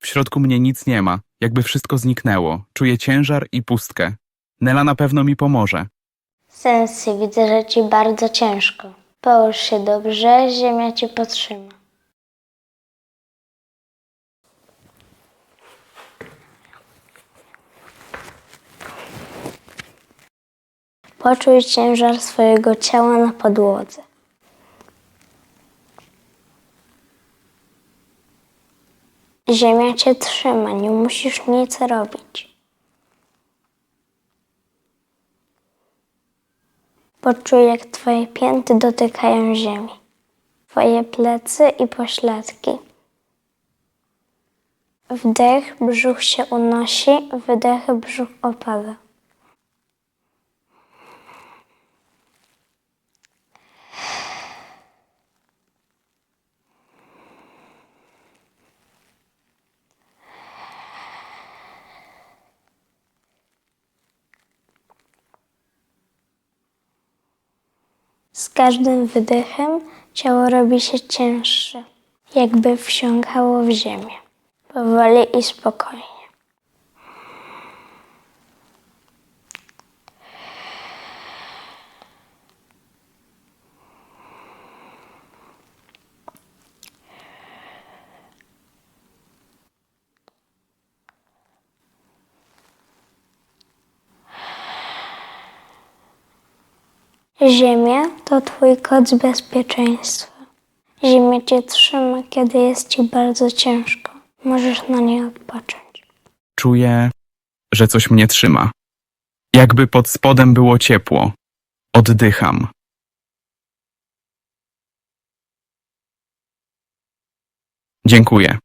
W środku mnie nic nie ma, jakby wszystko zniknęło. Czuję ciężar i pustkę. Nela na pewno mi pomoże. Sensy, widzę, że ci bardzo ciężko. Połóż się dobrze, ziemia cię podtrzyma. Poczuj ciężar swojego ciała na podłodze. Ziemia cię trzyma, nie musisz nic robić. Poczuj, jak twoje pięty dotykają ziemi. Twoje plecy i pośladki. Wdech, brzuch się unosi, wydech, brzuch opada. Każdym wydechem ciało robi się cięższe, jakby wsiąkało w ziemię. Powoli i spokojnie. Ziemia to twój kod bezpieczeństwa. Ziemia cię trzyma, kiedy jest ci bardzo ciężko. Możesz na niej odpocząć. Czuję, że coś mnie trzyma. Jakby pod spodem było ciepło. Oddycham. Dziękuję.